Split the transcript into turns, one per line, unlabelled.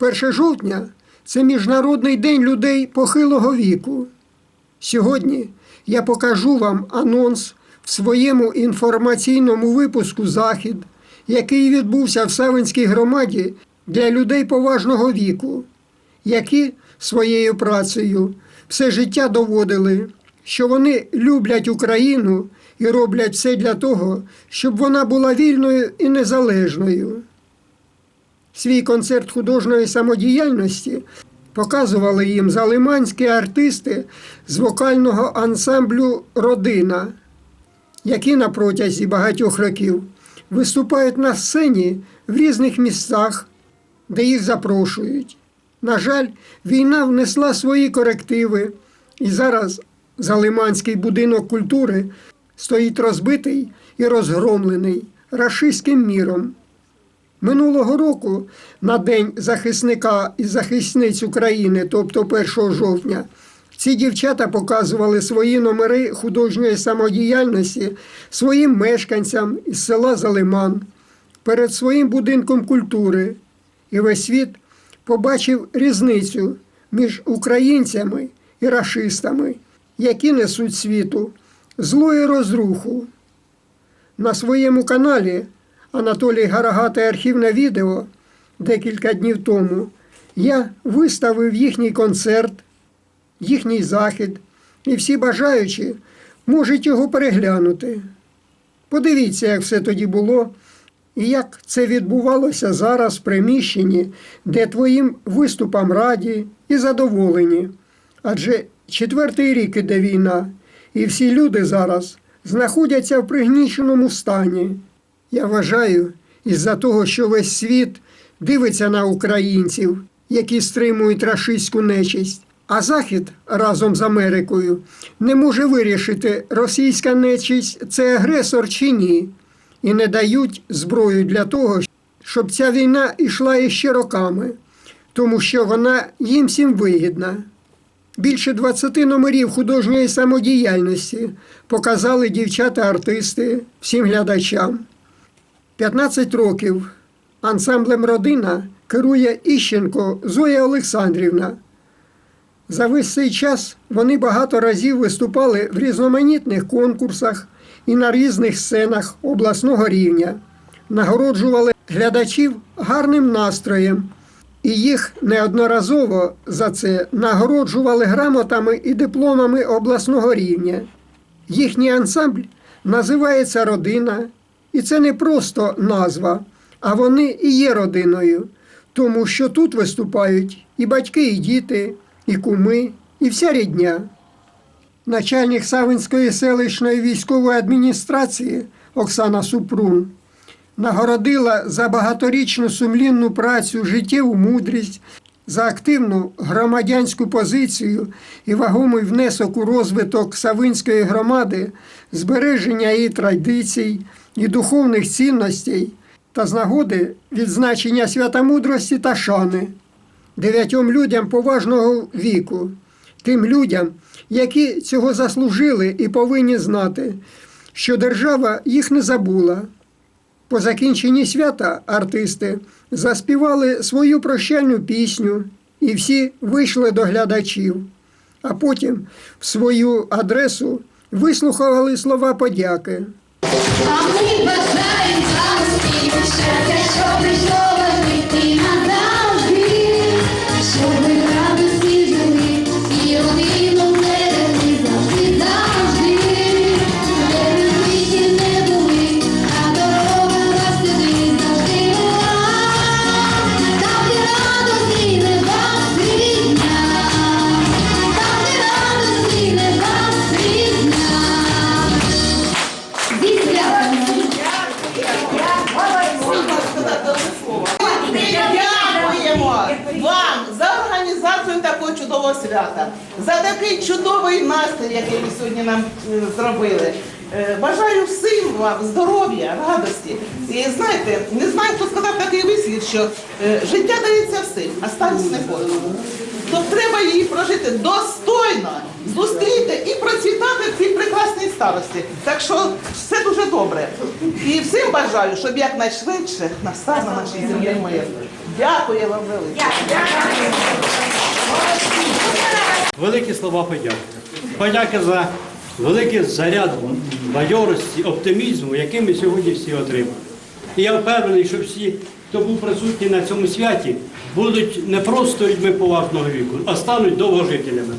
1 жовтня це Міжнародний день людей похилого віку. Сьогодні я покажу вам анонс в своєму інформаційному випуску Захід, який відбувся в Савинській громаді для людей поважного віку, які своєю працею все життя доводили, що вони люблять Україну і роблять все для того, щоб вона була вільною і незалежною. Свій концерт художньої самодіяльності показували їм залиманські артисти з вокального ансамблю Родина, які на протязі багатьох років виступають на сцені в різних місцях, де їх запрошують. На жаль, війна внесла свої корективи, і зараз Залиманський будинок культури стоїть розбитий і розгромлений рашистським міром. Минулого року на День захисника і захисниць України, тобто 1 жовтня, ці дівчата показували свої номери художньої самодіяльності своїм мешканцям із села Залиман перед своїм будинком культури. І весь світ побачив різницю між українцями і рашистами, які несуть світу зло і розруху. На своєму каналі Анатолій Гарагатий архівне відео декілька днів тому я виставив їхній концерт, їхній захід, і всі бажаючі можуть його переглянути. Подивіться, як все тоді було, і як це відбувалося зараз в приміщенні, де твоїм виступам раді і задоволені. Адже четвертий рік іде війна, і всі люди зараз знаходяться в пригніченому стані. Я вважаю, із-за того, що весь світ дивиться на українців, які стримують рашистську нечисть, а Захід разом з Америкою не може вирішити, російська нечисть це агресор чи ні, і не дають зброю для того, щоб ця війна йшла іще роками, тому що вона їм всім вигідна. Більше 20 номерів художньої самодіяльності показали дівчата-артисти всім глядачам. 15 років ансамблем Родина керує Іщенко Зоя Олександрівна. За весь цей час вони багато разів виступали в різноманітних конкурсах і на різних сценах обласного рівня, нагороджували глядачів гарним настроєм, і їх неодноразово за це нагороджували грамотами і дипломами обласного рівня. Їхній ансамбль називається Родина, і це не просто назва, а вони і є родиною, тому що тут виступають і батьки, і діти, і куми, і вся рідня. Начальник Савинської селищної військової адміністрації Оксана Супрун нагородила за багаторічну сумлінну працю, життєву мудрість, за активну громадянську позицію і вагомий внесок у розвиток Савинської громади, збереження її традицій і духовних цінностей та з нагоди відзначення свята мудрості та шани дев'ятьом людям поважного віку, тим людям, які цього заслужили і повинні знати, що держава їх не забула. По закінченні свята артисти заспівали свою прощальну пісню, і всі вийшли до глядачів, а потім в свою адресу вислухали слова подяки.
Вам
за організацію такого чудового свята, за такий чудовий настрій, який ви сьогодні нам е, зробили. Е, Бажаю всім вам здоров'я, радості. І знаєте, не знаю, хто сказав такий вислів, що е, життя дається всім, а старість не кожному. То треба її прожити достойно, зустріти і процвітати в цій прекрасній старості. Так що все дуже добре. І всім бажаю, щоб якнайшвидше настав на нашій землі мир. Дякую вам велике.
Великі слова подяки. Подяки за великий заряд бадьорості, оптимізму, який ми сьогодні всі отримали. І я впевнений, що всі, хто був присутній на цьому святі, будуть не просто людьми поважного віку, а стануть довгожителями.